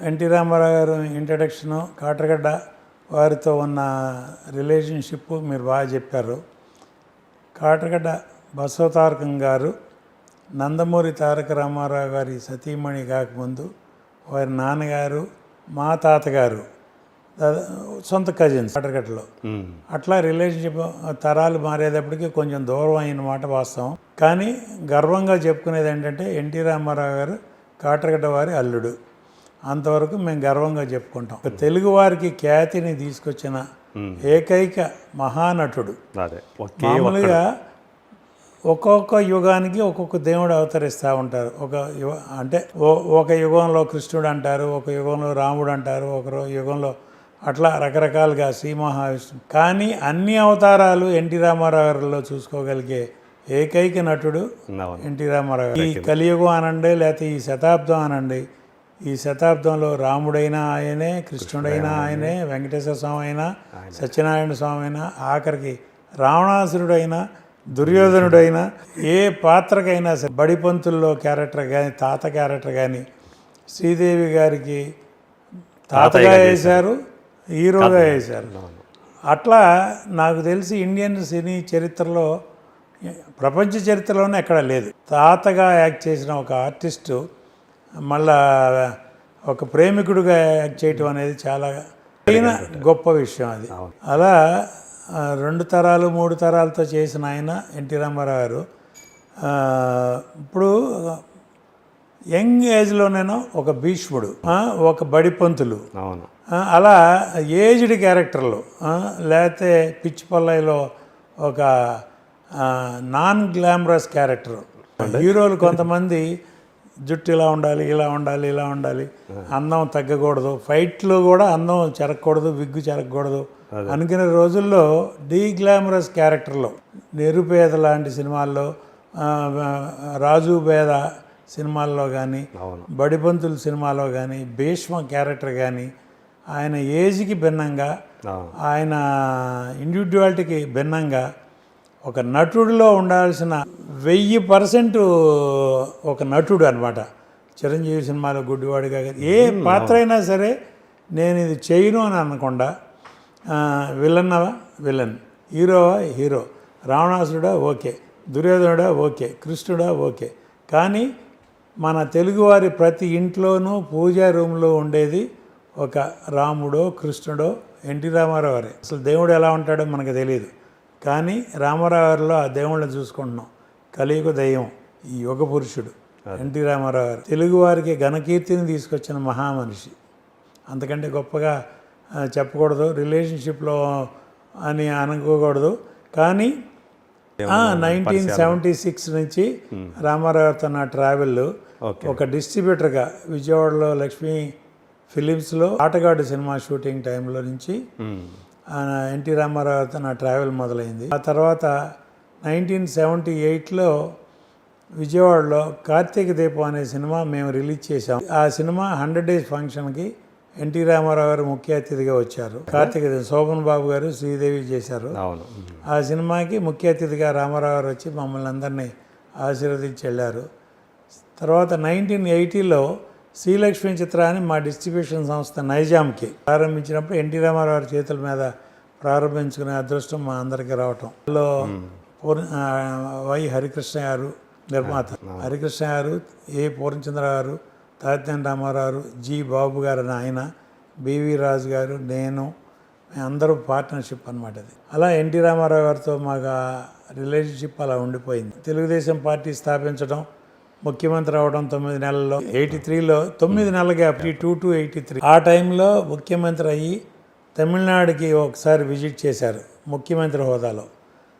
NT Rama Rao గారు introduction కాటరగడ్డ వారితో ఉన్న రిలేషన్షిప్ మీరు బాగా చెప్పారు. కాటరగడ్డ బసవతారకం గారు నందమూరి తారక రామారావు గారి సతీమణి కాకముందు వారి నాన్నగారు మా తాతగారు సొంత కజిన్స్ కాటరగడ్డలో. ఉమ్. అట్లా రిలేషన్షిప్ తరాలు మారేటప్పటికి కొంచెం దూరం అయిన మాట వాస్తవం. కానీ గర్వంగా చెప్పుకునేది ఏంటంటే ఎన్టీ రామారావు గారు కాటరగడ్డ వారి అల్లుడు. అంతవరకు మేము గర్వంగా చెప్పుకుంటాం. తెలుగు వారికి ఖ్యాతిని తీసుకొచ్చిన ఏకైక మహానటుడు. మామూలుగా ఒక్కొక్క యుగానికి ఒక్కొక్క దేవుడు అవతరిస్తూ ఉంటారు. ఒక యుగ అంటే ఒక యుగంలో కృష్ణుడు అంటారు ఒక యుగంలో రాముడు అంటారు ఒక యుగంలో అట్లా రకరకాలుగా శ్రీ మహావిష్ణు కానీ అన్ని అవతారాలు ఎన్టీ రామారావు గారిలో చూసుకోగలిగే ఏకైక నటుడు ఎన్టీ రామారావు. ఈ కలియుగం అనండి లేకపోతే ఈ శతాబ్దం అనండి ఈ శతాబ్దంలో రాముడైనా ఆయనే కృష్ణుడైనా ఆయనే వెంకటేశ్వర స్వామి అయినా సత్యనారాయణ స్వామి అయినా ఆఖరికి రావణాసురుడైనా దుర్యోధనుడైనా ఏ పాత్రకైనా సరే బడిపంతుల్లో క్యారెక్టర్ కానీ తాత క్యారెక్టర్ కానీ శ్రీదేవి గారికి తాతగా వేశారు హీరోగా వేశారు. అట్లా నాకు తెలిసి ఇండియన్ సినీ చరిత్రలో ప్రపంచ చరిత్రలోనే ఎక్కడ లేదు. తాతగా యాక్ట్ చేసిన ఒక ఆర్టిస్టు మళ్ళా ఒక ప్రేమికుడిగా యాక్ట్ చేయటం అనేది చాలా అయిన గొప్ప విషయం అది. అలా రెండు తరాలు మూడు తరాలతో చేసిన ఆయన ఎన్టీ రామారావు గారు. ఇప్పుడు యంగ్ ఏజ్లోనేనో ఒక భీష్ముడు ఒక బడిపంతులు. అవును. ఆ, అలా ఏజ్డ్ క్యారెక్టర్లు లేకపోతే పిచ్చి ఒక నాన్ గ్లామరస్ క్యారెక్టర్. హీరోలు కొంతమంది జుట్టు ఇలా ఉండాలి ఇలా ఉండాలి ఇలా ఉండాలి. అందం తగ్గకూడదు. ఫైట్లో కూడా అందం చెరగకూడదు విగ్గు చెరగకూడదు అనుకునే రోజుల్లో డీ గ్లామరస్ క్యారెక్టర్లో. నిరుపేద లాంటి సినిమాల్లో రాజు పేద సినిమాల్లో కానీ బడిపంతుల సినిమాలో కానీ భీష్మ క్యారెక్టర్ కానీ ఆయన ఏజ్కి భిన్నంగా ఆయన ఇండివిజువాలిటీకి భిన్నంగా ఒక నటుడిలో ఉండాల్సిన వెయ్యి పర్సెంట్ ఒక నటుడు అనమాట చిరంజీవి సినిమాలో గుడ్డివాడిగా ఏ పాత్ర అయినా సరే నేను ఇది చేయను అని అనకుండా విలన్నవా? విలన్. హీరోవా? హీరో. రావణాసురుడా? ఓకే. దుర్యోధనుడా? ఓకే. కృష్ణుడా? ఓకే. కానీ మన తెలుగువారి ప్రతి ఇంట్లోనూ పూజా రూమ్లో ఉండేది ఒక రాముడో కృష్ణుడో ఎన్టీ రామారావు గారే. అసలు దేవుడు ఎలా ఉంటాడో మనకు తెలియదు. కానీ రామారావు గారిలో ఆ దేవుళ్ళని చూసుకుంటున్నాం. కలియుగ దయ్యం ఈ యుగ పురుషుడు ఎన్టీ రామారావు గారు తెలుగువారికి ఘనకీర్తిని తీసుకొచ్చిన మహామనిషి. అంతకంటే గొప్పగా చెప్పకూడదు రిలేషన్షిప్లో అని అనుకోకూడదు. కానీ నైన్టీన్ సెవెంటీ సిక్స్ నుంచి రామారావుతో నా ట్రావెల్ ఒక డిస్ట్రిబ్యూటర్గా విజయవాడలో లక్ష్మీ ఫిలిమ్స్లో ఆటగాడు సినిమా షూటింగ్ టైంలో నుంచి. ఎన్టీ రామారావుతో నా ట్రావెల్ మొదలైంది. ఆ తర్వాత నైన్టీన్ సెవెంటీ ఎయిట్లో విజయవాడలో కార్తీక దీపం అనే సినిమా మేము రిలీజ్ చేసాం ఆ సినిమా హండ్రెడ్ డేస్ ఫంక్షన్కి ఎన్టీ రామారావు గారు ముఖ్య అతిథిగా వచ్చారు. కార్తీక శోభన్ బాబు గారు శ్రీదేవి చేశారు. ఆ సినిమాకి ముఖ్య అతిథిగా రామారావు గారు వచ్చి మమ్మల్ని అందరినీ ఆశీర్వదించి వెళ్ళారు. తర్వాత నైన్టీన్ ఎయిటీలో శ్రీలక్ష్మి చిత్రాన్ని మా డిస్ట్రిబ్యూషన్ సంస్థ నైజాంకి ప్రారంభించినప్పుడు ఎన్టీ రామారావు చేతుల మీద ప్రారంభించుకునే అదృష్టం మా అందరికీ రావటం. అందులో వై హరికృష్ణ గారు నిర్మాత. హరికృష్ణ గారు ఏ పూర్ణచంద్ర గారు తాత్యాన్ రామారావు జి బాబు గారు అని ఆయన బివి రాజు గారు నేను అందరూ పార్ట్నర్షిప్ అనమాట అది. అలా ఎన్టీ రామారావు గారితో మాకు రిలేషన్షిప్ అలా ఉండిపోయింది. తెలుగుదేశం పార్టీ స్థాపించడం ముఖ్యమంత్రి అవడం తొమ్మిది నెలల్లో. ఎయిటీ త్రీలో తొమ్మిది నెలల gap two to eighty three. ఆ టైంలో ముఖ్యమంత్రి అయ్యి తమిళనాడుకి ఒకసారి విజిట్ చేశారు ముఖ్యమంత్రి హోదాలో.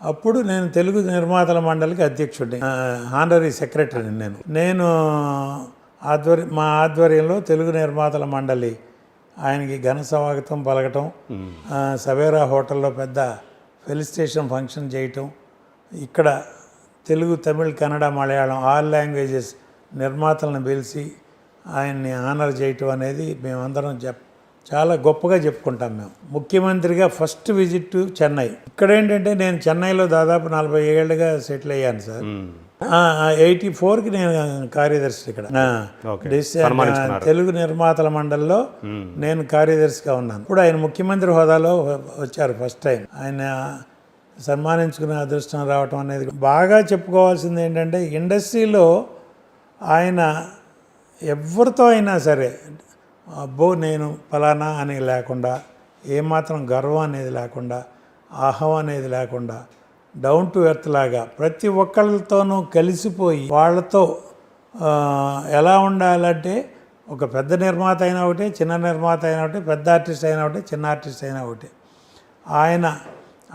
అప్పుడు నేను తెలుగు నిర్మాతల మండలికి అధ్యక్షుడిని హానరీ సెక్రటరీని నేను. నేను ఆధ్వర్య మా ఆధ్వర్యంలో తెలుగు నిర్మాతల మండలి ఆయనకి ఘన స్వాగతం పలకటం సవేరా హోటల్లో పెద్ద ఫెలిస్టేషన్ ఫంక్షన్ చేయటం ఇక్కడ తెలుగు తమిళ్ కన్నడ మలయాళం ఆల్ లాంగ్వేజెస్ నిర్మాతలను పిలిచి ఆయన్ని ఆనర్ చేయటం అనేది మేమందరం చెప్ చాలా గొప్పగా చెప్పుకుంటాం మేము. ముఖ్యమంత్రిగా ఫస్ట్ విజిట్ చెన్నై. ఇక్కడ ఏంటంటే నేను చెన్నైలో దాదాపు నలభై ఏళ్ళుగా సెటిల్ అయ్యాను సార్. ఎయిటీ ఫోర్కి నేను కార్యదర్శి ఇక్కడ. తెలుగు నిర్మాతల మండలిలో నేను కార్యదర్శిగా ఉన్నాను. ఇప్పుడు ఆయన ముఖ్యమంత్రి హోదాలో వచ్చారు ఫస్ట్ టైం ఆయన సన్మానించుకునే అదృష్టం రావటం అనేది బాగా చెప్పుకోవాల్సింది ఏంటంటే ఇండస్ట్రీలో ఆయన ఎవరితో అయినా సరే అబ్బో నేను ఫలానా అని లేకుండా ఏమాత్రం గర్వం అనేది లేకుండా అహం అనేది లేకుండా డౌన్ టు ఎర్త్ లాగా ప్రతి ఒక్కళ్ళతోనూ కలిసిపోయి వాళ్ళతో ఎలా ఉండాలంటే ఒక పెద్ద నిర్మాత అయినా ఒకటి చిన్న నిర్మాత అయినా ఒకటి పెద్ద ఆర్టిస్ట్ అయినా ఒకటి చిన్న ఆర్టిస్ట్ అయినా ఒకటి. ఆయన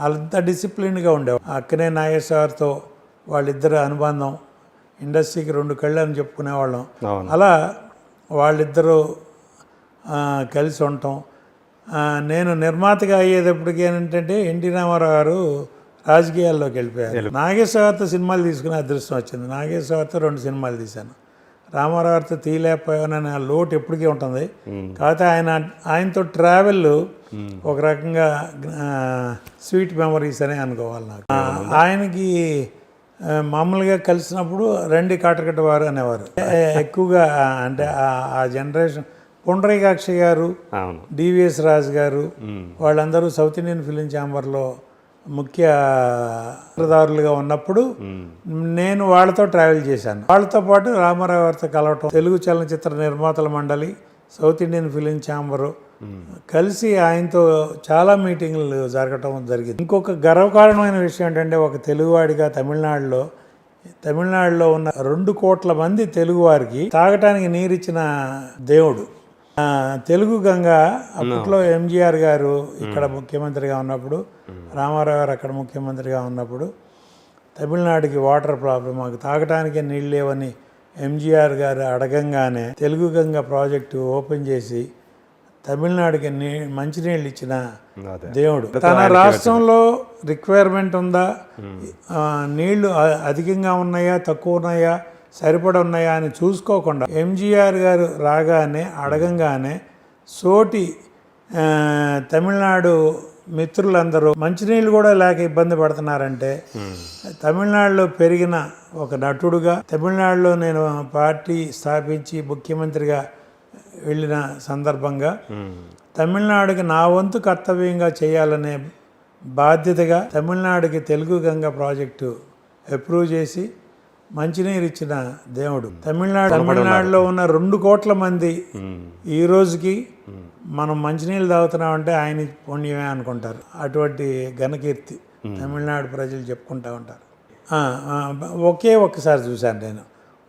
అంత డిసిప్లిన్గా ఉండేవాడు అక్కనే నాగేశ్వరతో వాళ్ళిద్దరు అనుబంధం ఇండస్ట్రీకి రెండు కళ్ళు అని చెప్పుకునేవాళ్ళం అలా వాళ్ళిద్దరూ కలిసి ఉండటం. నేను నిర్మాతగా అయ్యేటప్పటికి ఏంటంటే ఎన్టీ రామారావు గారు రాజకీయాల్లోకి వెళ్ళిపోయారు. నాగేశ్వరతో సినిమాలు తీసుకునే అదృష్టం వచ్చింది. నాగేశ్వరతో రెండు సినిమాలు తీశాను. రామారావుతో తీయలేకపోయానని ఆ లోటు ఎప్పటికీ ఉంటుంది. కాకపోతే ఆయన ఆయనతో ట్రావెల్ ఒక రకంగా స్వీట్ మెమరీస్ అనే అనుకోవాలి నాకు. ఆయనకి మామూలుగా కలిసినప్పుడు రెండు కాటకట్ట వారు అనేవారు. ఎక్కువగా అంటే ఆ- జనరేషన్ పుండ్రైకాక్షి గారు డివిఎస్ రాజు గారు వాళ్ళందరూ సౌత్ ఇండియన్ ఫిలిం ఛాంబర్లో ముఖ్య దారులుగా ఉన్నప్పుడు నేను వాళ్ళతో ట్రావెల్ చేశాను. వాళ్ళతో పాటు రామారావు గారితో కలవటం తెలుగు చలనచిత్ర నిర్మాతల మండలి సౌత్ ఇండియన్ ఫిలిం ఛాంబరు కలిసి ఆయనతో చాలా మీటింగ్లు జరగటం జరిగింది. ఇంకొక గర్వకారణమైన విషయం ఏంటంటే ఒక తెలుగువాడిగా తమిళనాడులో తమిళనాడులో ఉన్న రెండు కోట్ల మంది తెలుగువారికి తాగటానికి నీరిచ్చిన దేవుడు. తెలుగు గంగ అప్పట్లో ఎంజీఆర్ గారు ఇక్కడ ముఖ్యమంత్రిగా ఉన్నప్పుడు రామారావు గారు అక్కడ ముఖ్యమంత్రిగా ఉన్నప్పుడు తమిళనాడుకి వాటర్ ప్రాబ్లం మాకు తాగటానికే నీళ్ళు లేవని ఎంజీఆర్ గారు అడగంగానే తెలుగు గంగ ప్రాజెక్టు ఓపెన్ చేసి తమిళనాడుకి నీ మంచినీళ్ళు ఇచ్చిన దేవుడు. తన రాష్ట్రంలో రిక్వైర్మెంట్ ఉందా? ఆ, నీళ్ళు అధికంగా ఉన్నాయా? తక్కువ ఉన్నాయా? సరిపడ ఉన్నాయా అని చూసుకోకుండా ఎంజీఆర్ గారు రాగానే అడగంగానే సోటి తమిళనాడు మిత్రులందరూ మంచినీళ్ళు కూడా లేక ఇబ్బంది పడుతున్నారంటే తమిళనాడులో పెరిగిన ఒక నటుడుగా తమిళనాడులో నేను పార్టీ స్థాపించి ముఖ్యమంత్రిగా వెళ్ళిన సందర్భంగా తమిళనాడుకి నా వంతు కర్తవ్యంగా చేయాలనే బాధ్యతగా తమిళనాడుకి తెలుగు గంగ ప్రాజెక్టు అప్రూవ్ చేసి మంచినీరు ఇచ్చిన దేవుడు తమిళనాడు తమిళనాడులో ఉన్న రెండు కోట్ల మంది ఈ రోజుకి మనం మంచినీళ్ళు తాగుతున్నామంటే ఆయన పుణ్యమే అనుకుంటారు. అటువంటి ఘనకీర్తి తమిళనాడు ప్రజలు చెప్పుకుంటూ ఉంటారు. ఒకే ఒక్కసారి చూశాను నేను.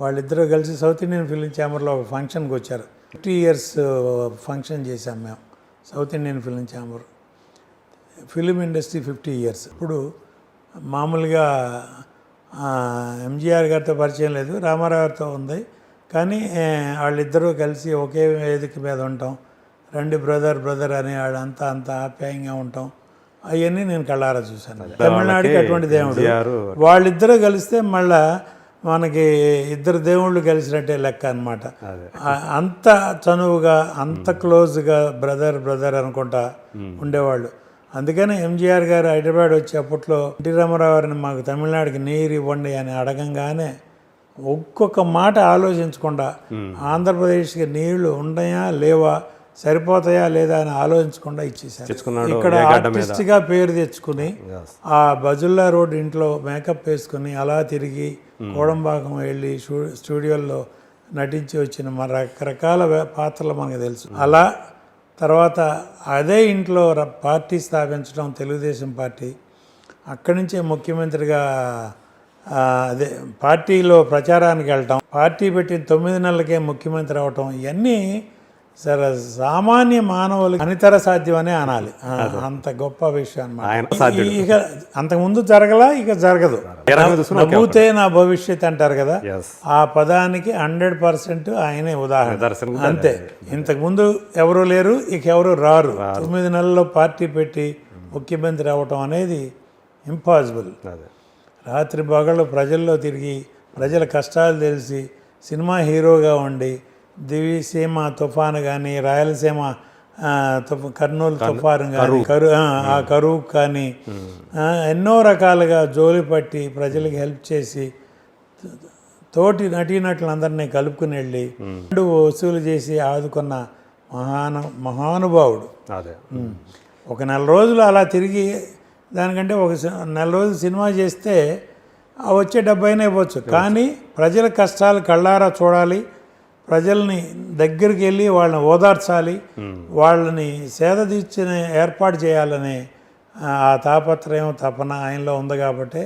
వాళ్ళిద్దరూ కలిసి సౌత్ ఇండియన్ ఫిలిం ఛాంబర్లో ఒక ఫంక్షన్కి వచ్చారు. ఫిఫ్టీ ఇయర్స్ ఫంక్షన్ చేశాం మేము South Indian film chamber. Film industry fifty years. ఇప్పుడు మామూలుగా ఎంజీఆర్ గారితో పరిచయం లేదు రామారావు గారితో ఉంది. కానీ వాళ్ళిద్దరూ కలిసి ఒకే వేదిక మీద ఉంటాం. రండి బ్రదర్ బ్రదర్ అని వాళ్ళంతా అంత ఆప్యాయంగా ఉంటాం. అవన్నీ నేను కళ్ళారా చూశాను. తమిళనాడుకి అటువంటి దేవుడు. వాళ్ళిద్దరూ కలిస్తే మళ్ళా మనకి ఇద్దరు దేవుళ్ళు కలిసినట్టే లెక్క అనమాట అంత చనువుగా అంత క్లోజ్గా బ్రదర్ బ్రదర్ అనుకుంటా ఉండేవాళ్ళు. అందుకని ఎంజీఆర్ గారు హైదరాబాద్ వచ్చి అప్పట్లో ఎన్టీ రామారావు గారిని మాకు తమిళనాడుకి నీరు ఇవ్వండి అని అడగంగానే ఒక్కొక్క మాట ఆలోచించకుండా ఆంధ్రప్రదేశ్కి నీళ్ళు ఉన్నాయా లేవా సరిపోతాయా లేదా అని ఆలోచించకుండా ఇచ్చేసారు ఇక్కడ ఆర్టిస్ట్గా పేరు తెచ్చుకుని. ఆ బజుల్లా రోడ్ ఇంట్లో మేకప్ వేసుకుని అలా తిరిగి కోడంబాకం వెళ్ళి స్టూ- స్టూడియోల్లో నటించి వచ్చిన మన రకరకాల పాత్రలు మనకు తెలుసు. అలా తర్వాత అదే ఇంట్లో పార్టీ స్థాపించడం తెలుగుదేశం పార్టీ. అక్కడి నుంచే ముఖ్యమంత్రిగా అదే పార్టీలో ప్రచారానికి వెళ్ళటం. పార్టీ పెట్టిన తొమ్మిది నెలలకే ముఖ్యమంత్రి అవటం. ఇవన్నీ సరే సామాన్య మానవులు అనితర సాధ్యమనే అనాలి. అంత గొప్ప విషయం ఈ- ఇక అంతకుముందు జరగలా ఇక జరగదు. నవ్వుతే నా భవిష్యత్ అంటారు కదా. ఆ పదానికి హండ్రెడ్ పర్సెంట్ ఆయనే ఉదాహరణ. అంతే. ఇంతకుముందు ఎవరు లేరు ఇక ఎవరు రారు. తొమ్మిది నెలల్లో పార్టీ పెట్టి ముఖ్యమంత్రి అవటం అనేది ఇంపాసిబుల్ రాత్రి పగళ్ళు ప్రజల్లో తిరిగి ప్రజల కష్టాలు తెలిసి సినిమా హీరోగా ఉండి దివిసీమ తుఫాను కానీ రాయలసీమ కర్నూలు తుఫాను కానీ కరు ఆ, కరువు కానీ ఎన్నో రకాలుగా జోలి పట్టి ప్రజలకు హెల్ప్ చేసి తోటి నటీనటులందరినీ కలుపుకుని వెళ్ళి ఫండ్ వసూలు చేసి ఆదుకున్న మహాను మహానుభావుడు. అదే. ఒక నెల రోజులు అలా తిరిగి దానికంటే ఒక నెల రోజులు సినిమా చేస్తే వచ్చే డబ్బైనా ఇవ్వచ్చు కానీ ప్రజల కష్టాలు కళ్ళారా చూడాలి ప్రజల్ని దగ్గరికి వెళ్ళి వాళ్ళని ఓదార్చాలి వాళ్ళని సేద తీర్చిన ఏర్పాటు చేయాలనే ఆ తాపత్రయం తపన ఆయనలో ఉంది కాబట్టి